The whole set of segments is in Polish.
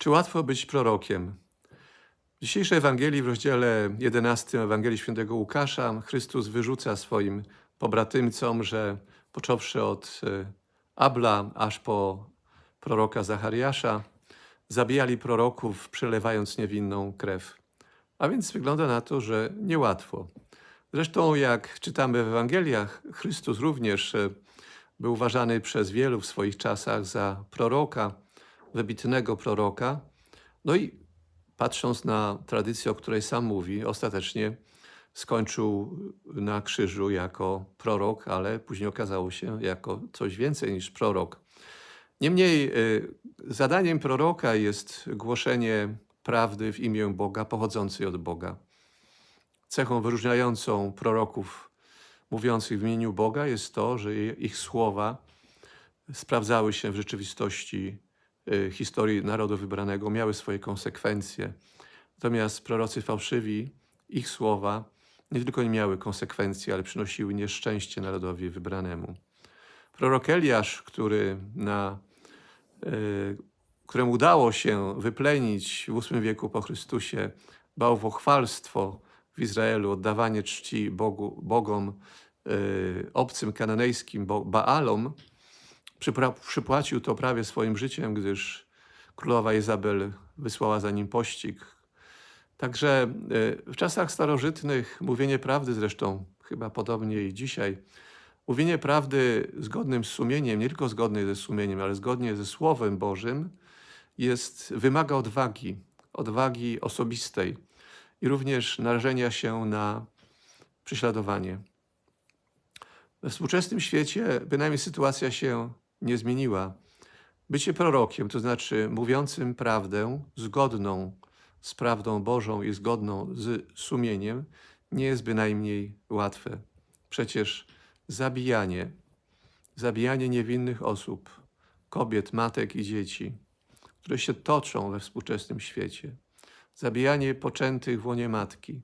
Czy łatwo być prorokiem? W dzisiejszej Ewangelii, w rozdziale 11 Ewangelii Świętego Łukasza, Chrystus wyrzuca swoim pobratymcom, że począwszy od e, Abla aż po proroka Zachariasza, zabijali proroków, przelewając niewinną krew. A więc wygląda na to, że niełatwo. Zresztą, jak czytamy w Ewangeliach, Chrystus również e, był uważany przez wielu w swoich czasach za proroka, wybitnego proroka. No i patrząc na tradycję, o której sam mówi, ostatecznie skończył na krzyżu jako prorok, ale później okazało się jako coś więcej niż prorok. Niemniej y, zadaniem proroka jest głoszenie prawdy w imię Boga, pochodzącej od Boga. Cechą wyróżniającą proroków mówiących w imieniu Boga jest to, że ich słowa sprawdzały się w rzeczywistości historii narodu wybranego, miały swoje konsekwencje. Natomiast prorocy fałszywi, ich słowa nie tylko nie miały konsekwencji, ale przynosiły nieszczęście narodowi wybranemu. Prorok Eliasz, który na, y, któremu udało się wyplenić w VIII wieku po Chrystusie bałwochwalstwo w Izraelu, oddawanie czci Bogu, bogom y, obcym, kananejskim, Baalom, przypłacił to prawie swoim życiem, gdyż królowa Izabel wysłała za nim pościg. Także y, w czasach starożytnych mówienie prawdy, zresztą chyba podobnie i dzisiaj, mówienie prawdy zgodnym z sumieniem, nie tylko zgodnie ze sumieniem, ale zgodnie ze Słowem Bożym, jest, wymaga odwagi, odwagi osobistej i również narażenia się na prześladowanie. We współczesnym świecie bynajmniej sytuacja się nie zmieniła. Bycie prorokiem, to znaczy mówiącym prawdę zgodną z prawdą Bożą i zgodną z sumieniem, nie jest bynajmniej łatwe. Przecież zabijanie, zabijanie niewinnych osób, kobiet, matek i dzieci, które się toczą we współczesnym świecie, zabijanie poczętych w łonie matki,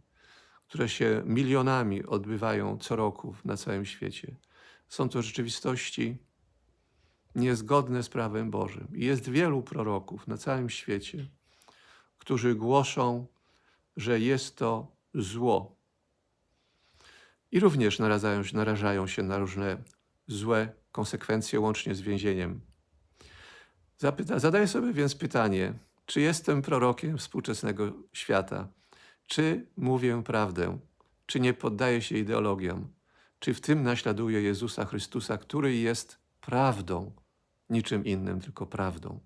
które się milionami odbywają co roku na całym świecie, są to rzeczywistości niezgodne z prawem Bożym. I jest wielu proroków na całym świecie, którzy głoszą, że jest to zło. I również narażają, narażają się na różne złe konsekwencje, łącznie z więzieniem. Zapyta, zadaję sobie więc pytanie, czy jestem prorokiem współczesnego świata? Czy mówię prawdę? Czy nie poddaję się ideologiom? Czy w tym naśladuję Jezusa Chrystusa, który jest prawdą, niczym innym, tylko prawdą?